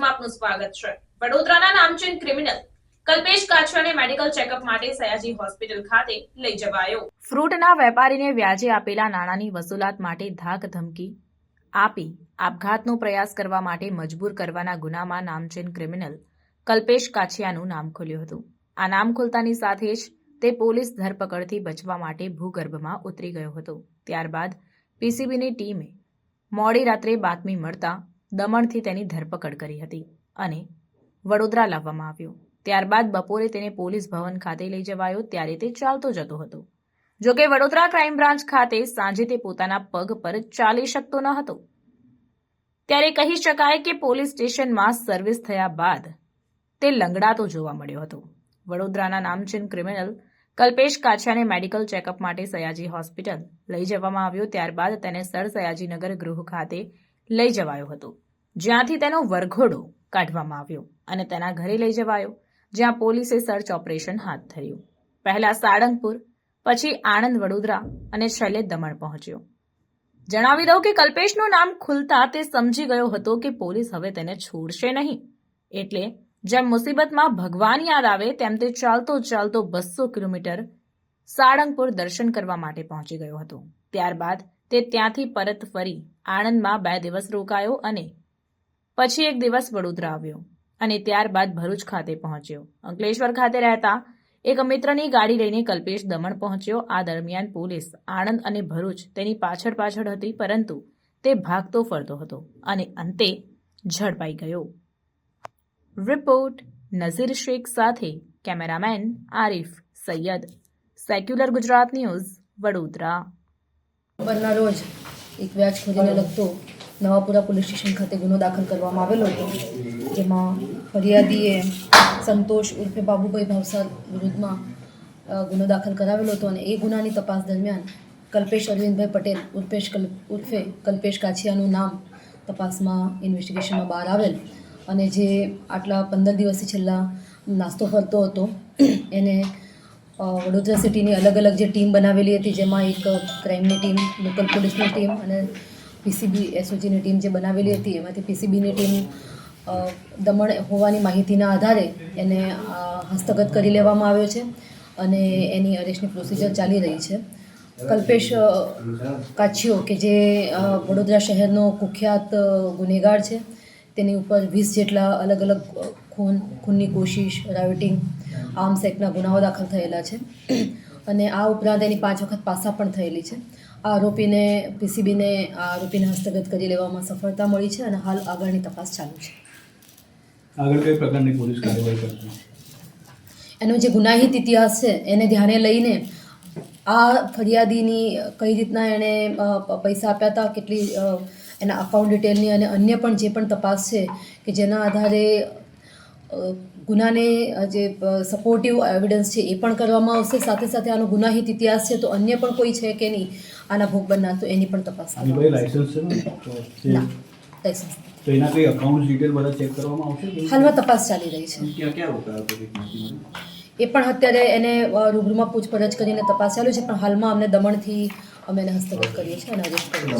ન્યૂઝમાં આપનું સ્વાગત છે. વડોદરાના નામચીન ક્રિમિનલ કલ્પેશ કાછવાને મેડિકલ ચેકઅપ માટે સયાજી હોસ્પિટલ ખાતે લઈ જવાયો. ફ્રૂટના વેપારીને વ્યાજે આપેલા નાણાંની વસૂલાત માટે ધાક ધમકી આપી આપઘાતનો પ્રયાસ કરવા માટે મજબૂર કરવાના ગુનામાં નામચીન ક્રિમિનલ કલ્પેશ કાછિયાનું નામ ખોલ્યું હતું. આ નામ ખોલતાની સાથે જ તે પોલીસ ધરપકડથી બચવા માટે ભૂગર્ભમાં ઉતરી ગયો હતો. ત્યારબાદ પીસીબીની ટીમે મોડી રાત્રે બાતમી મળતા દમણથી તેની ધરપકડ કરી હતી અને વડોદરા લાવવામાં આવ્યો. ત્યારબાદ બપોરે તેને પોલીસ ભવન ખાતે લઈ જવાયો, ત્યારે તે ચાલતો જતો હતો. જોકે વડોદરા ક્રાઇમ બ્રાન્ચ ખાતે સાંજે તે પોતાના પગ પર ચાલી શકતો ન હતો. ત્યારે કહી શકાય કે પોલીસ સ્ટેશનમાં સર્વિસ થયા બાદ તે લંગડાતો જોવા મળ્યો હતો. વડોદરાના નામચીન ક્રિમિનલ કલ્પેશ કાછાને મેડિકલ ચેકઅપ માટે સયાજી હોસ્પિટલ લઈ જવામાં આવ્યો. ત્યારબાદ તેને સર સયાજીનગર ગૃહ ખાતે લઈ જવાયો હતો. જ્યાંથી તેનો વરઘોડો કાઢવામાં આવ્યો અને તેના ઘરે લઈ જવાયો, જ્યાં પોલીસે સર્ચ ઓપરેશન હાથ ધર્યું. પહેલા સાળંગપુર, પછી આણંદ વડોદરા અને છેલ્લે દમણ પહોંચ્યો. જણાવી દઉં કે કલ્પેશનું નામ ખુલતા તે સમજી ગયો હતો કે પોલીસ હવે તેને છોડશે નહીં. એટલે જેમ મુસીબતમાં ભગવાન યાદ આવે, તેમ તે ચાલતો ચાલતો બસો કિલોમીટર સાળંગપુર દર્શન કરવા માટે પહોંચી ગયો હતો. ત્યારબાદ તે ત્યાંથી પરત ફરી આણંદમાં બે દિવસ રોકાયો અને પછી એક દિવસ વડોદરા આવ્યો અને ત્યારબાદ ભરૂચ ખાતે પહોંચ્યો. અંકલેશ્વર ખાતે રહેતા એક મિત્રની ગાડી લઈને કલ્પેશ દમણ પહોંચ્યો. આ દરમિયાન પોલીસ આણંદ અને ભરૂચ તેની પાછળ પાછળ હતી, પરંતુ તે ભાગતો ફરતો હતો અને અંતે ઝડપાઈ ગયો. રિપોર્ટ, નઝીર શેખ સાથે cameraman Arif Sayyed. Secular Gujarat news, Vadodara. બરના રોજ એક વ્યાજખોરીને લગતો નવાપુરા પોલીસ સ્ટેશન ખાતે ગુનો દાખલ કરવામાં આવેલો હતો. જેમાં ફરિયાદીએ સંતોષ ઉર્ફે બાબુભાઈ ભાવસાર વિરુદ્ધમાં ગુનો દાખલ કરાવેલો હતો અને એ ગુનાની તપાસ દરમિયાન કલ્પેશ અરવિંદભાઈ પટેલ ઉર્ફેશ કલ ઉર્ફે કલ્પેશ કાછિયાનું નામ તપાસમાં ઇન્વેસ્ટિગેશનમાં બહાર આવેલ. અને જે આટલા પંદર દિવસથી છેલ્લા નાસ્તો ફરતો હતો એને વડોદરા સિટીની અલગ અલગ જે ટીમ બનાવેલી હતી, જેમાં એક ક્રાઇમની ટીમ, લોકલ પોલીસની ટીમ અને પીસીબી, એસઓજીની ટીમ જે બનાવેલી હતી, એમાંથી પીસીબીની ટીમ દમણ હોવાની માહિતીના આધારે એને હસ્તગત કરી લેવામાં આવ્યો છે અને એની અરેસ્ટની પ્રોસિજર ચાલી રહી છે. કલ્પેશ કાછીઓ કે જે વડોદરા શહેરનો કુખ્યાત ગુનેગાર છે, તેની ઉપર વીસ જેટલા અલગ અલગ ખૂન, ખૂનની કોશિશ રાયોટિંગ આર્મ્સ એક્ટના ગુનાઓ દાખલ થયેલા છે. અને આ ઉપરાંત એની પાંચ વખત પાસા પણ થયેલી છે. આ આરોપીને પીસીબીને આ આરોપીને હસ્તગત કરી લેવામાં સફળતા મળી છે અને હાલ આગળની તપાસ ચાલુ છે. આગળ કઈ પ્રકારની પોલીસ કાર્યવાહી એનો જે ગુનાહિત ઇતિહાસ છે એને ધ્યાને લઈને આ ફરિયાદીની કઈ રીતના એણે પૈસા આપ્યા હતા કેટલી એના અકાઉન્ટ ડિટેલની અને અન્ય પણ જે પણ તપાસ છે કે જેના આધારે ગુનાને જે સપોર્ટિવ એવિડન્સ છે એ પણ કરવામાં આવશે. સાથે સાથે આનો ગુનાહિત ઇતિહાસ છે તો અન્ય પણ કોઈ છે કે નહીં આના ભોગ બનનાર તો એની પણ તપાસ છે ને? તો એના કઈ અકાઉન્ટ ડિટેલ બધા ચેક કરવામાં આવશે હાલમાં તપાસ ચાલી રહી છે. ક્યાં ક્યાં રોકાયો? એ પણ અત્યારે એને રૂબરૂમાં પૂછપરછ કરીને તપાસ ચાલુ છે પણ હાલમાં અમને દમણથી અમે એને હસ્તગત કરીએ છીએ અને અરેસ્ટ કરીએ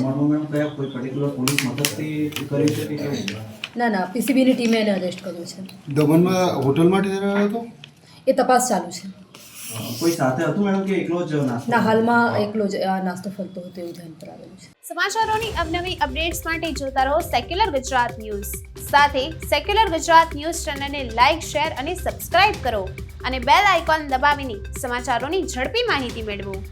છીએ. ના ના પીસીબીની ટીમે એને અરેસ્ટ કર્યો છે. દમણમાં હોટલમાં ઠેરાયો હતો? એ તપાસ ચાલુ છે. કોઈ સાથે હતું મેડમ કે એકલો જ નાસ્તો ના હાલમાં એકલો જ નાસ્તો ફરતો હતો એવું ધ્યાન પર આવેલું છે. સમાચારોની અવનવી અપડેટ્સ માટે જોતા રહો સેક્યુલર ગુજરાત ન્યૂઝ સાથે સેક્યુલર ગુજરાત ન્યૂઝ ચેનલને લાઇક શેર અને સબસ્ક્રાઇબ કરો અને બેલ આઇકોન દબાવીને સમાચારોની ઝડપી માહિતી મેળવો.